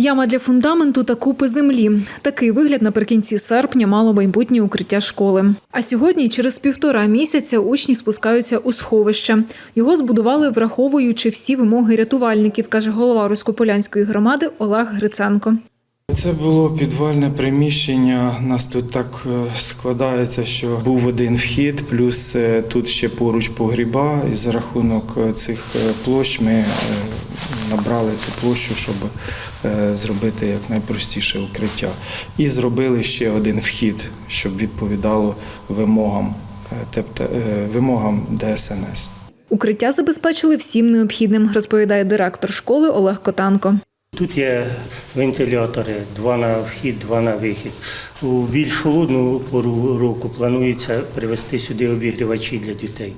Яма для фундаменту та купи землі. Такий вигляд наприкінці серпня мало майбутнє укриття школи. А сьогодні, через півтора місяця, учні спускаються у сховище. Його збудували, враховуючи всі вимоги рятувальників, каже голова Руськополянської громади Олег Гриценко. Це було підвальне приміщення. У нас тут так е, складається, що був один вхід, плюс е, тут ще поруч погріба. І за рахунок е, цих площ ми набрали цю площу, щоб е, зробити як найпростіше укриття. І зробили ще один вхід, щоб відповідало вимогам, тобто вимогам ДСНС. Укриття забезпечили всім необхідним, розповідає директор школи Олег Котанко. Тут є вентилятори, два на вхід, два на вихід. У більш холодну пору року планується привезти сюди обігрівачі для дітей.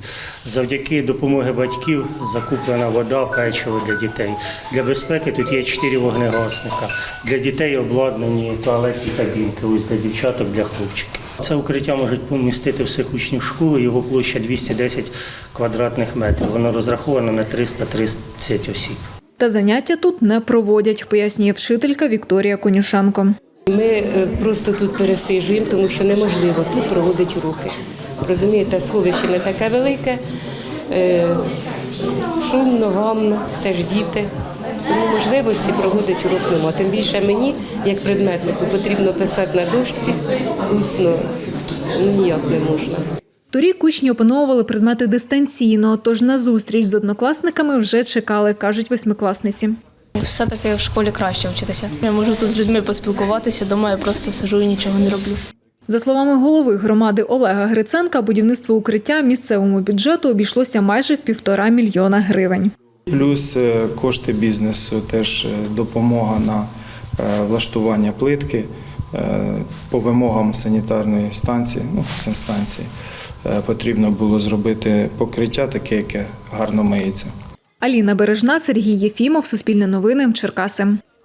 Завдяки допомоги батьків закуплена вода, печиво для дітей. Для безпеки тут є чотири вогнегасника. Для дітей обладнані туалетні кабінки, ось для дівчаток, для хлопчиків. Це укриття можуть помістити всіх учнів школи. Його площа 210 квадратних метрів. Воно розраховано на 330 осіб. Та заняття тут не проводять, пояснює вчителька Вікторія Конюшенко. Ми е, просто тут пересиджуємо, тому що неможливо тут проводити уроки. Розумієте, сховище не таке велике, е, шумно, гамно, це ж діти. Тому можливості проводити урок нема. Тим більше мені, як предметнику, потрібно писати на дошці, усно ну, ніяк не можна. Торік учні опановували предмети дистанційно, тож на зустріч з однокласниками вже чекали, кажуть восьмикласниці. Все-таки в школі краще вчитися. Я можу тут з людьми поспілкуватися, дома я просто сижу і нічого не роблю. За словами голови громади Олега Гриценка, будівництво укриття місцевому бюджету обійшлося майже в півтора мільйона гривень. Плюс е, кошти бізнесу, теж е, допомога на е, влаштування плитки по вимогам санітарної станції, ну, санстанції, е, потрібно було зробити покриття таке, яке гарно миється. Аліна Бережна, Сергій Єфімов, Суспільне новини, Черкаси.